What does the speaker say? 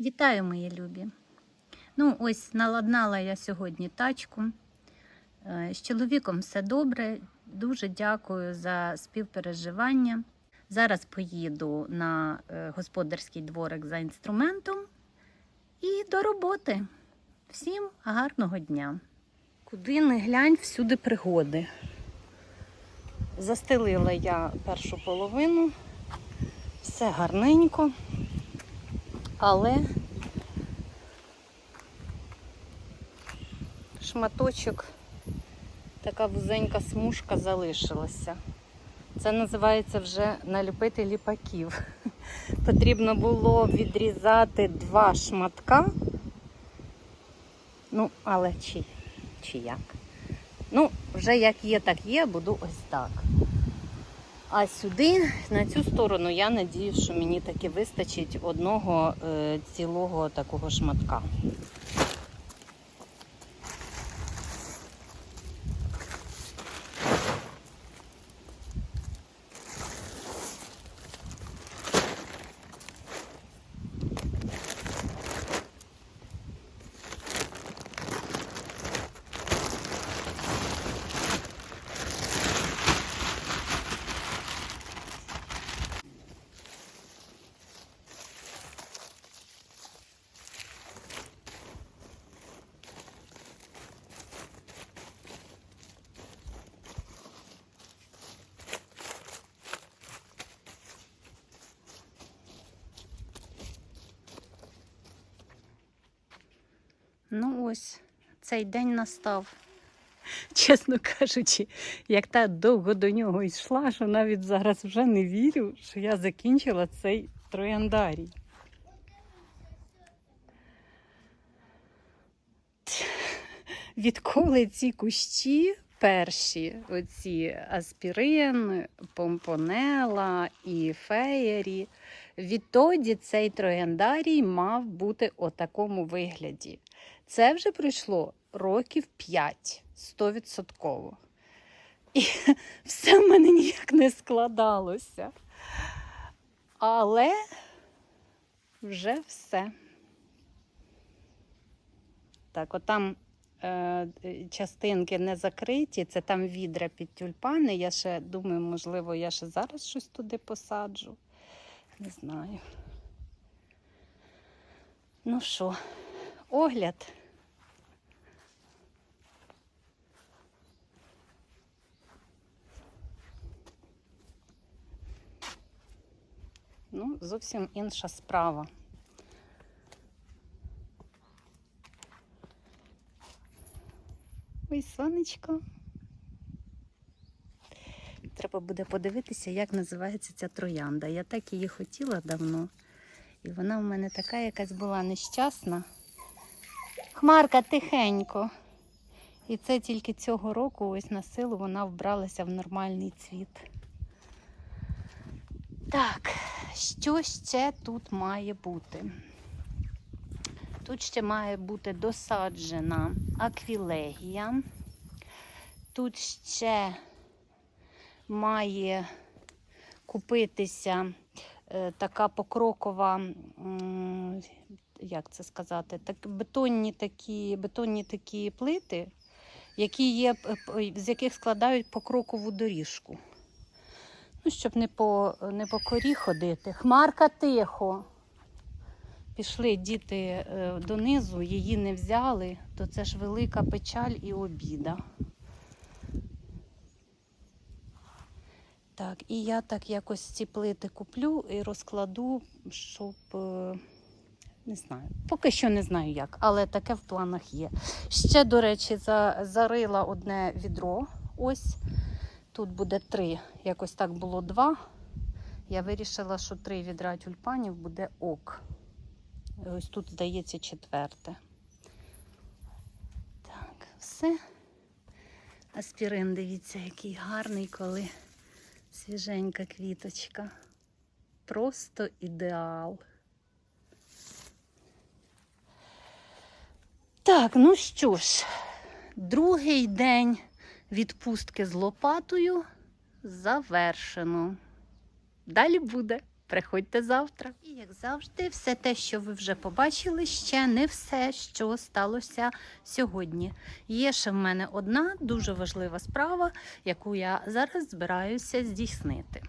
Вітаю, мої любі. Ну, ось наладнала я сьогодні тачку. Е, З чоловіком все добре. Дуже дякую за співпереживання. Зараз поїду на е, господарський дворик за інструментом і до роботи. Всім гарного дня. Куди не глянь, всюди пригоди. Застелила я першу половину, все гарненько, але шматочок, така вузенька смужка залишилася. Це називається вже наліпити ліпаків. Потрібно було відрізати два шматка. Ну, але чи, чи як? Ну, вже як є, так є, буду ось так. А сюди, на цю сторону, я надію, що мені таки вистачить одного е, цілого такого шматка. Ну ось, цей день настав. Чесно кажучи, як та довго до нього йшла, що навіть зараз вже не вірю, що я закінчила цей трояндарій. Відколи ці кущі перші, оці аспірин, помпонела і феєрі, відтоді цей трояндарій мав бути у такому вигляді. Це вже пройшло років 5, 100%. І все в мене ніяк не складалося. Але вже все. Так, отам е, частинки не закриті, це там відра під тюльпани. Я ще думаю, можливо, я ще зараз щось туди посаджу. Не знаю. Ну що, огляд. Ну, зовсім інша справа. Ой, сонечко. Треба буде подивитися, як називається ця троянда. Я так її хотіла давно. І вона в мене така якась була нещасна. Хмарка тихенько. І це тільки цього року, ось на силу, вона вбралася в нормальний цвіт. Так, що ще тут має бути? Тут ще має бути досаджена аквілегія. Тут ще має купитися е, така покрокова, як це сказати, так, бетонні, такі, бетонні такі плити, які є, з яких складають покрокову доріжку. Ну, щоб не по, не по корі ходити. Хмарка тихо. Пішли діти е, донизу, її не взяли, то це ж велика печаль і обіда. Так, і я так якось ці плити куплю і розкладу, щоб е, не знаю. Поки що не знаю як, але таке в планах є. Ще, до речі, за, зарила одне відро. Ось тут буде три. Якось так було два. Я вирішила, що три відра тюльпанів буде ок. І Ось тут, здається, четверте. Так, все. Аспірин, дивіться, який гарний, коли свіженька квіточка. Просто ідеал. Так, ну що ж, другий день відпустки з лопатою завершено. Далі буде. Приходьте завтра. І як завжди, все те, що ви вже побачили, ще не все, що сталося сьогодні. Є ще в мене одна дуже важлива справа, яку я зараз збираюся здійснити.